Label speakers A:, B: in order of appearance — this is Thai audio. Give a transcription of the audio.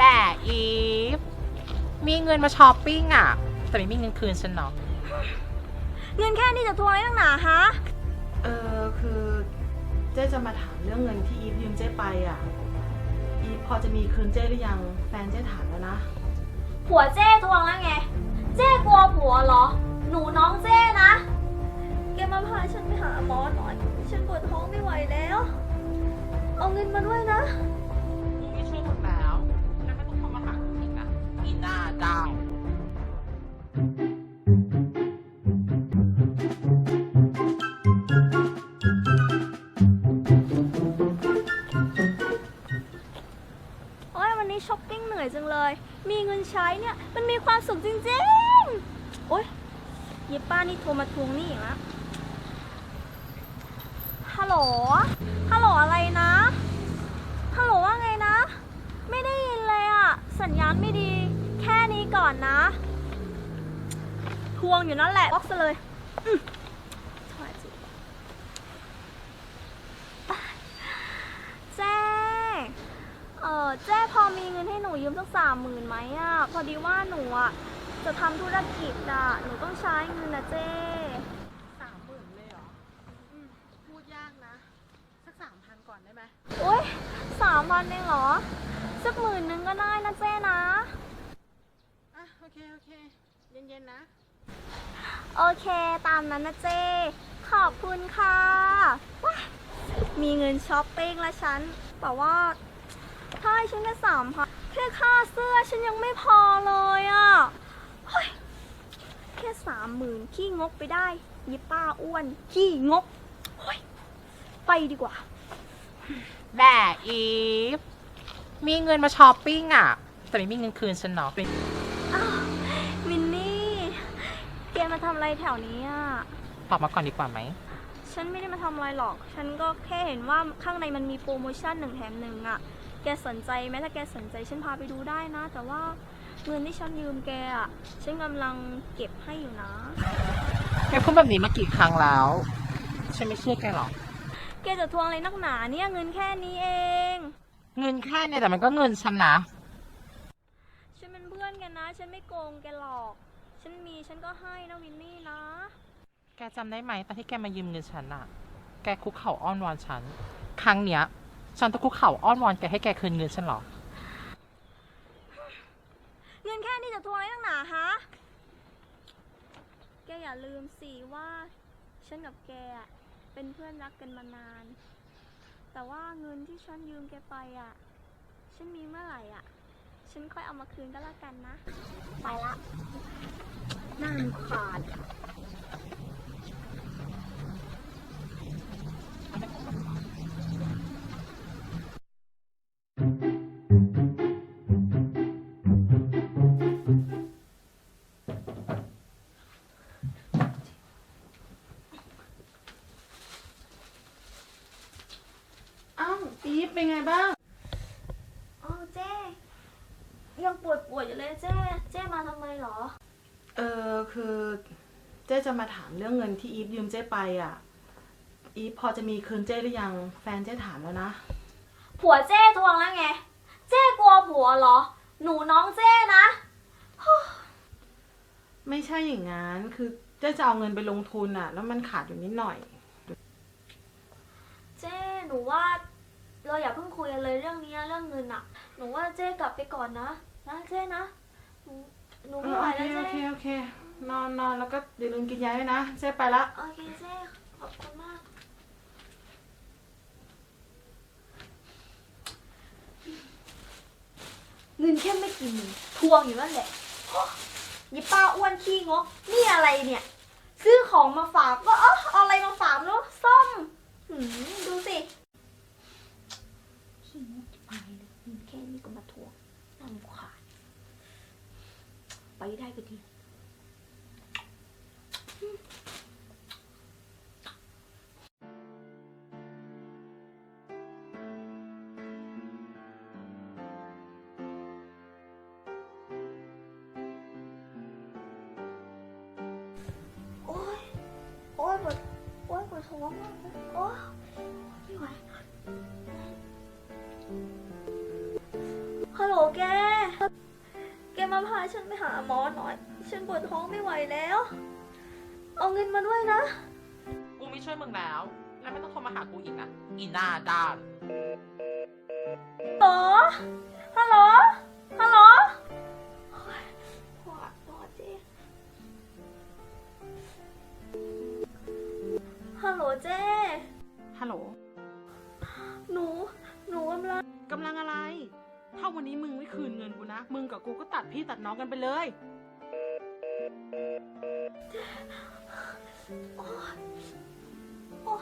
A: แด่อีฟมีเงินมาช้อปปิ้งอะ แต่ไม่มีเงินคืนฉันเนาะ
B: เงินแค่นี้จะทวงอะไรตั้งหนาฮะ
C: เออคือเจ๊จะมาถามเรื่องเงินที่อีฟยืมเจ๊ไปอะ อีฟพอจะมีคืนเจ๊หรือยังแฟนเจ๊ถามแล้วนะ
B: ผัวเจ้ทวงแล้วไง เจ้กลัวผัวเหรอ หนูน้องเจ้นะ นนี้
A: ช้อ
B: ปปิ้งเหนื่อยจังเลย มีเงินใช้เนี่ย มันมีความสุขจริงๆ โอ้ยเยป้านี่โทรมาทวงหนี่อีกแล้วฮัลโหล ฮัลโหลอะไรนะ ฮัลโหลว่าไงนะ ไม่ได้ยินเลยอะสัญญาณไม่ดี แค่นี้ก่อนนะ ทวงอยู่นั่นแหละบล็อกซะเลยอืมโทษจิแจ้ เออเจ๊พอมีเงิ นให้หนูยืมสักสามหมื่นไหมอะ พอดีว่าหนูอะจะทำธุรกิจอะ หนูต้องใช้เงินนะเจ๊
C: สามหมื่นเลยเหรออืมพูดยากนะ สักสามพันก่อนได้ไหม
B: โอ๊ยสามพันเองเหรอ สักหมื่นหนึ่งก็ได้นะเจ๊นะ
C: อะโอเคโอเค เย็นๆนะ
B: โอเค ตามนั้นนะเจ๊ขอบคุณค่ะว้ายมีเงินช้อปปิ้งแล้วฉัน แต่ว่า ถ้าให้ฉันแค่สามพัน แค่ค่าเสื้อฉันยังไม่พอเลยอะเฮ้ยแค่สามหมื่นขี้งกไปได้ยิป้าอ้วนขี้งกเฮ้ยไปดีกว่า
A: แด่อีฟ มีเงินมาช้อปปิ้งอะ แต่ไม่มีเงินคืนฉันเนาะ
B: อ้าวมินนี่แกมาทำอะไรแถวนี้อะ
A: ตอบมาก่อนดีกว่าไหม
B: ฉันไม่ได้มาทำอะไรหรอก ฉันก็แค่เห็นว่าข้างในมันมีโปรโมชั่นหนึ่งแถมหนึ่งอะ แกสนใจไหมถ้าแกสนใจฉันพาไปดูได้นะ แต่ว่าเงินที่ฉันยืมแกอะฉันกำลังเก็บให้อยู่นะ
A: แกพูดแบบนี้มากี่ครั้งแล้ว ฉันไม่เชื่อแกหรอก
B: แกจะทวงอะไรนักหนาเนี่ยเงินแค่นี้เอง
A: เงินแค่เนี่ยแต่มันก็เงินฉันนะ
B: ฉันเป็นเพื่อนกันนะ ฉันไม่โกงแกหรอก ฉันมีฉันก็ให้นะวินนี่นะ
A: แกจำได้ไหมตอนที่แกมายืมเงินฉันอะแกคุกเข่าอ้อนวอนฉัน ครั้งเนี้ย ฉันต้องคุกเข่าอ้อนวอนแกให้แกคืนเงินฉันเหรอ
B: เงินแค่นี้จะทวงอะไรนักหนาฮะ แกอย่าลืมสิว่า ฉันกับแกอะเป็นเพื่อนรักกันมานาน แต่ว่าเงินที่ฉันยืมแกไปอะ ฉันมีเมื่อไหร่อะ ฉันค่อยเอามาคืนก็แล้วกันนะ ไปละน่ารำคาญ
C: เป็นไงบ้าง
B: อ๋อเจ๊ยังปวดปวดอยู่เลยเจ๊เจ๊มาทำไมเหรอ
C: เออคือเจ๊จะมาถามเรื่องเงินที่อีฟยืมเจ๊ไปอะ อีฟพอจะมีคืนเจ๊หรือยังแฟนเจ๊ถามแล้วนะ
B: ผัวเจ้ทวงแล้วไง เจ้กลัวผัวเหรอ หนูน้องเจ้นะ
C: ไม่ใช่อย่างนั้นคือเจ๊จะเอาเงินไปลงทุนอะ แล้วมันขาดอยู่นิดหน่อย
B: เจ้หนูว่า เราอย่าเพิ่งคุยกันเลยเรื่องนี้เรื่องเงินอะหนูว่าเจ้กลับไปก่อนนะนะเจ้นะหนูหนู
C: เอ
B: ไม่
C: อ
B: ไหว
C: โอเค
B: แล้ว
C: โอเค
B: เจ้
C: โอเค นอนนอนแล้วก็อย่าลืมกินยาด้วยนะเจ๊ไปละ
B: โอเคเจ้ขอบคุณมาก เงินแค่ไม่กี่หมื่นทวงอยู่นั่นแหละโอ๊ะยี่ป้าอ้วนขี้งกนี่อะไรเนี่ย ซื้อของมาฝากก็เออเอาอะไรมาฝากแล้วส้มหืมดูสิขี้งกจะไปเลยเงิน แค่นี้ก็มาทวงน่ารำคาญไปได้ก็ดีโอ๊ยโอ๊ยปวดโอ๊ยปวดท้องมากเลยโอ๊ย พาฉันไปหาหมอหน่อย ฉันปวดท้องไม่ไหวแล้ว เอาเงินมาด้วยนะ
A: กูไม่ช่วยมึงแล้ว และไม่ต้องโทรมาหากูอีกนะ อีหน้าด้าน
B: ต่อฮัลโหล ฮัลโหลโอ๊ยปวดปวดเจ๊ฮัลโหลเจ๊
C: ฮัลโหล
B: หนู หนูกำลัง
C: กำลังอะไร ถ้าวันนี้มึงไม่คืนเงินกูนะ มึงกับกูก็ตัดพี่ตัดน้องกันไปเลย
B: โอ้โอ้